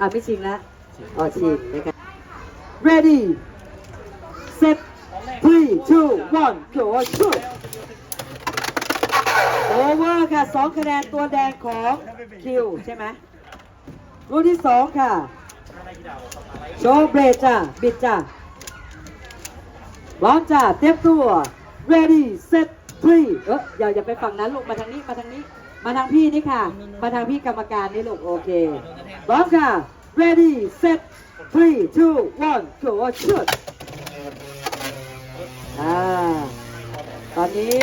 อะไม่ชิงแล้วอ๋อชิงนะครับ ready set three two one go shoot โอเวอร์ค่ะสองคะแนนตัวแดงของคิวใช่ไหมลูกที่สองค่ะ โชว์เบรดจ้ะบิดจ้ะพร้อมจ้ะเตรียมตัว ready set three เอออย่าอย่าไปฝั่งนั้นลูกมาทางนี้มาทางนี้ มาทางพี่นี่ค่ะ มาทางพี่กรรมการนี่ลูกโอเคพร้อมค่ะ ready set three two one go shoot อ่าตอนนี้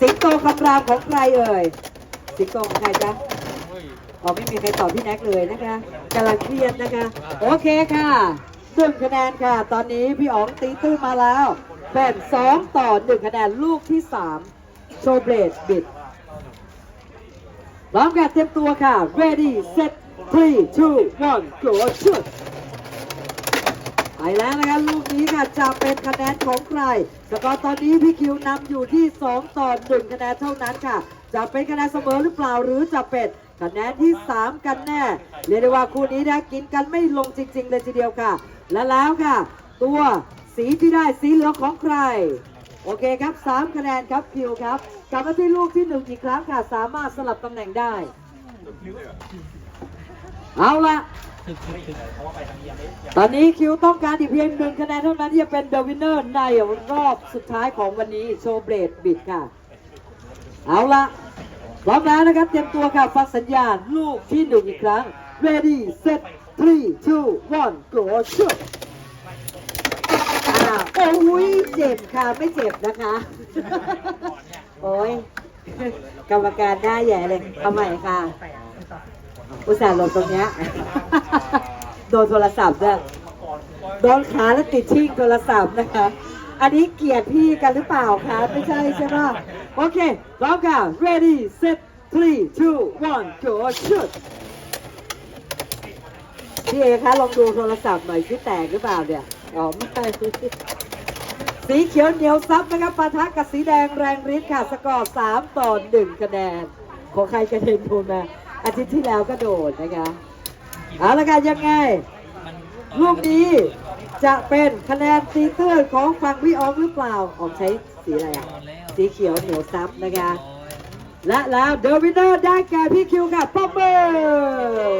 สิงโตคำรามของใครเอ่ยสิงโตของใครจ๊ะอ๋อไม่มีใครตอบพี่แน็กเลยนะคะกำลังเครียดนะคะ โอเคค่ะซึ่งคะแนนค่ะ ตอนนี้พี่อ๋องตีตื้นมาแล้ว เป็นสองต่อหนึ่งคะแนนลูกที่สามโชว์เบรดบิดพร้อมกันเตรียมตัวค่ะ ready set three two one go shoot ไปแล้วนะคะลูกนี้ค่ะจะเป็นคะแนนของใครสกอร์ตอนนี้พี่คิวนำอยู่ที่ 2 ต่อ 1 คะแนนเท่านั้นค่ะ จะเป็นคะแนนเสมอหรือเปล่าหรือจะเป็นคะแนนที่ 3 กันแน่ เรียกได้ว่าคู่นี้นะกินกันไม่ลงจริง ๆ เลยทีเดียวค่ะ และแล้วค่ะ ตัว สีที่ได้สีเหลืองของใคร โอเคครับ3คะแนนครับคิวครับกลับมาที่ลูกที่1อีกครั้งค่ะสามารถสลับตำแหน่งได้ เอาละตอนนี้คิวต้องการอีกเพียงหนึ่งคะแนนเท่านั้นที่จะเป็นเดอะวินเนอร์ในรอบสุดท้ายของวันนี้โชว์เบรดบิดค่ะ เอาละพร้อมแล้วนะครับ เตรียมตัวค่ะฟังสัญญาณลูกที่หนึ่งอีกครั้ง ready set three two one go shoot อ่าโอ้ยเจ็บค่ะ ไม่เจ็บนะคะ โอ้ยกรรมการได้แย่เลย เอาใหม่ค่ะ อุตส่าห์หลบตรงเนี้ย โดนโทรศัพท์ด้วยโดนขาแล้วติดชิ่งโทรศัพท์นะคะ อันนี้เกลียดพี่กันหรือเปล่าคะ ไม่ใช่ใช่ไหมโอเคพร้อมค่ะ ready set three two one go shoot พี่เอคะลองดูโทรศัพท์หน่อยที่แตกหรือเปล่าเนี่ย อ๋อไม่ใช่สีเขียวเหนียวซับนะครับปะทะกับสีแดงแรงฤทธิ์ค่ะสกอร์3ต่อ1คะแนน ของใครกระเด็นโดนมาอาทิตย์ที่แล้วก็โดนนะคะเอาละกันยังไงลูกนี้จะเป็นคะแนนตีตื้นของฝั่งพี่ออมหรือเปล่าออมใช้สีอะไรอะสีเขียวเหนียวซับนะคะและแล้วเดอะวินเนอร์ได้แก่พี่คิวค่ะป๊อปเปอร์